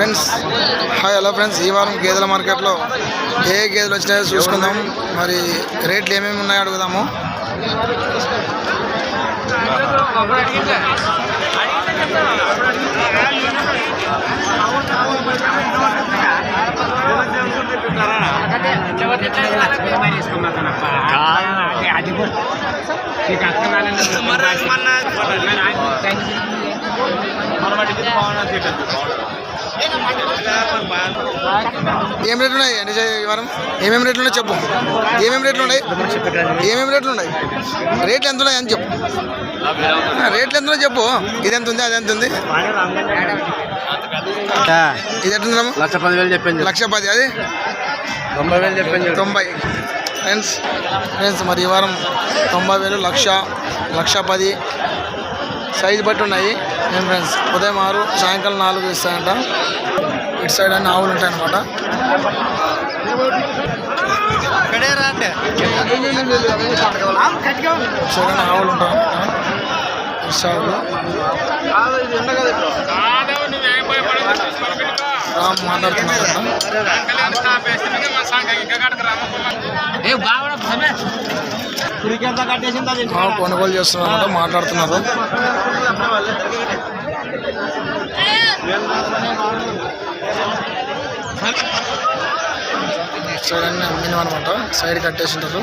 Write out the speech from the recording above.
Friends. Hi hello friends. ఈ వారం గేదెల మార్కెట్లో ఏ ఏ గేదెలు వచ్చినాయో చూసుకుందాం. మరి రేట్లు ఏమేమి ఉన్నాయో అడుగుదాము. ఏం రేట్లు ఉన్నాయి ఈ వారం ఏమేమి రేట్లు ఉన్నాయి చెప్పు. ఏమేమి రేట్లు ఉన్నాయి? ఏమేమి రేట్లు ఉన్నాయి? రేట్లు ఎంత ఉన్నాయి అని చెప్పు. రేట్లు ఎంత ఉన్నాయి చెప్పు. ఇది ఎంత ఉంది అది ఎంత ఉంది? ఇది ఎంత ఉందమ్మా లక్ష పదివేలు చెప్పింది. లక్ష పది అది? తొంభై వేలు చెప్పింది. తొంభై. ఫ్రెండ్స్ ఫ్రెండ్స్ మరి ఈ వారం తొంభై వేలు లక్ష లక్ష పది సైజు బట్టి ఉన్నాయి. ఏం ఫ్రెండ్స్ ఉదయం ఆరు సాయంకాలం నాలుగు ఇస్తాయంట. ఇటు సైడ్ అన్ని ఆవులు ఉంటాయి అనమాట సైడ్ అన్ని ఆవులు ఉంటాయి ఇటు రామ్ కొనుగోలు చేస్తున్నారు మాట్లాడుతున్నారు. సైడ్ అన్ని అమ్మినాం అనమాట సైడ్ కట్టేసింటారు.